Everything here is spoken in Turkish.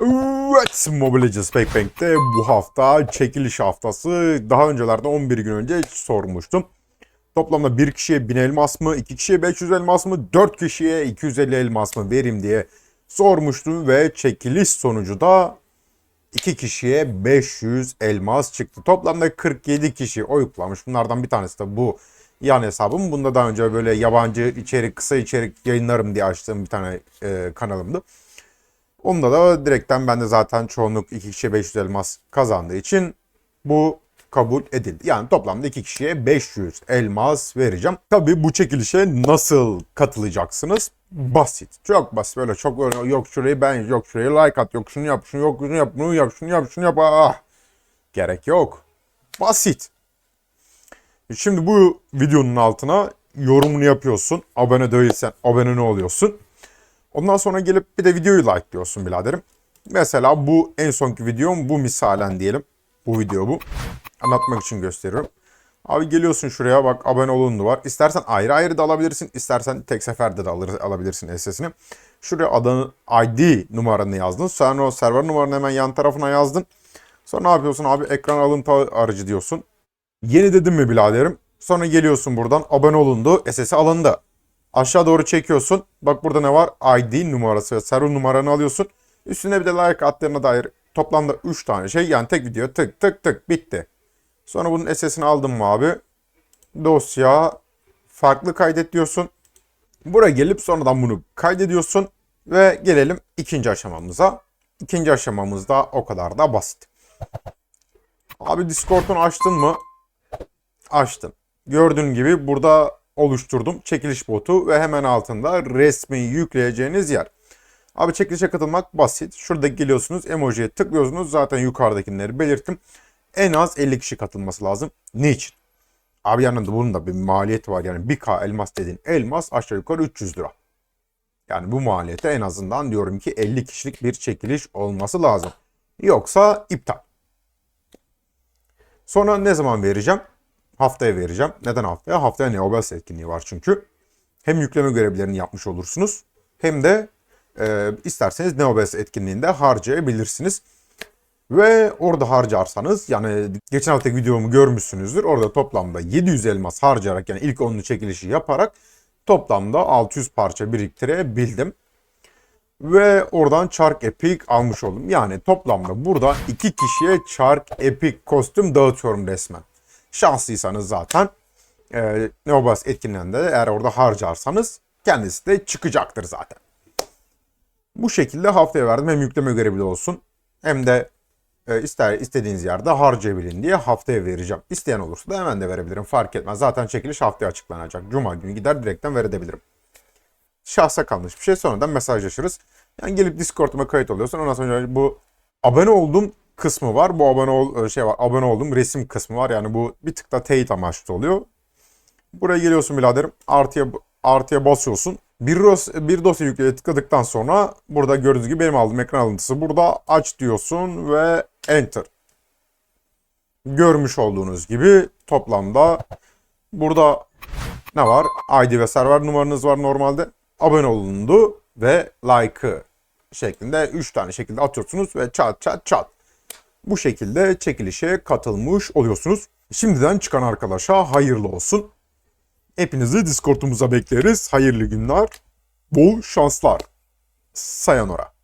Evet, Mobile Legends Backbank'te bu hafta çekiliş haftası. Daha öncelerde 11 gün önce sormuştum. Toplamda bir kişiye 1000 elmas mı, 2 kişiye 500 elmas mı, 4 kişiye 250 elmas mı vereyim diye sormuştum ve çekiliş sonucu da 2 kişiye 500 elmas çıktı. Toplamda 47 kişi oy kullanmış. Bunlardan bir tanesi de bu yan hesabım. Bunda daha önce böyle yabancı içerik, kısa içerik yayınlarım diye açtığım bir tane e, kanalımdı. Onda da direkten ben de zaten çoğunluk 2 kişiye 500 elmas kazandığı için bu kabul edildi. Yani toplamda 2 kişiye 500 elmas vereceğim. Tabii bu çekilişe nasıl katılacaksınız? Basit. Çok basit. Böyle çok böyle yok şurayı ben yok şuraya like at yok şunu yap şunu yok şunu yap bunu yap şunu yap şunu yap. Ah. Gerek yok. Basit. Şimdi bu videonun altına yorumunu yapıyorsun. Abone değilsen abone ne oluyorsun? Ondan sonra gelip bir de videoyu like diyorsun biraderim. Mesela bu en sonki videom bu misalen diyelim. Bu video bu. Anlatmak için gösteriyorum. Abi geliyorsun şuraya bak abone olundu var. İstersen ayrı ayrı da alabilirsin. istersen tek seferde de alır, alabilirsin SS'ini. Şuraya adını ID numaranı yazdın. Sonra o server numaranı hemen yan tarafına yazdın. Sonra ne yapıyorsun abi ekran alıntı aracı diyorsun. Yeni dedim mi biraderim? Sonra geliyorsun buradan abone olundu. SS'i alındı. Aşağı doğru çekiyorsun. Bak burada ne var? ID numarası ve server numaranı alıyorsun. Üstüne bir de like attığına dair toplamda 3 tane şey. Yani tek video tık tık tık bitti. Sonra bunun SS'ini aldın mı abi? Dosya farklı kaydet diyorsun. Buraya gelip sonradan bunu kaydediyorsun. Ve gelelim ikinci aşamamıza. İkinci aşamamız da o kadar da basit. Abi Discord'unu açtın mı? Açtım. Gördüğün gibi burada oluşturdum çekiliş botu ve hemen altında resmi yükleyeceğiniz yer. Abi çekilişe katılmak basit. Şurada geliyorsunuz emojiye tıklıyorsunuz. Zaten yukarıdakileri belirttim. En az 50 kişi katılması lazım. Niçin? Abi yanında bunun da bir maliyeti var. Yani 1K elmas dediğin elmas aşağı yukarı 300 lira. Yani bu maliyete en azından diyorum ki 50 kişilik bir çekiliş olması lazım. Yoksa iptal. Sonra ne zaman vereceğim? Haftaya vereceğim. Neden haftaya? Haftaya Neobels etkinliği var çünkü. Hem yükleme görevlerini yapmış olursunuz. Hem de e, isterseniz Neobels etkinliğinde harcayabilirsiniz. Ve orada harcarsanız yani geçen haftaki videomu görmüşsünüzdür. Orada toplamda 700 elmas harcayarak yani ilk onlu çekilişi yaparak toplamda 600 parça biriktirebildim. Ve oradan Çark Epic almış oldum. Yani toplamda burada iki kişiye Çark Epic kostüm dağıtıyorum resmen. Şanslıysanız zaten e, Neobas etkinliğinde de eğer orada harcarsanız kendisi de çıkacaktır zaten. Bu şekilde haftaya verdim. Hem yükleme görevi olsun hem de e, ister istediğiniz yerde harcayabilin diye haftaya vereceğim. İsteyen olursa da hemen de verebilirim. Fark etmez. Zaten çekiliş haftaya açıklanacak. Cuma günü gider direkten verebilirim. Şahsa kalmış bir şey. Sonradan mesajlaşırız. Yani gelip Discord'uma kayıt oluyorsun. Ondan sonra bu abone oldum kısmı var. Bu abone ol şey var. Abone oldum resim kısmı var. Yani bu bir tık da teyit amaçlı oluyor. Buraya geliyorsun biraderim. Artıya artıya basıyorsun. Bir, dos bir dosya yükleye tıkladıktan sonra burada gördüğünüz gibi benim aldığım ekran alıntısı burada aç diyorsun ve enter. Görmüş olduğunuz gibi toplamda burada ne var? ID ve server numaranız var normalde. Abone olundu ve like'ı şeklinde 3 tane şekilde atıyorsunuz ve çat çat çat. Bu şekilde çekilişe katılmış oluyorsunuz. Şimdiden çıkan arkadaşa hayırlı olsun. Hepinizi Discord'umuza bekleriz. Hayırlı günler, bol şanslar. Sayonara.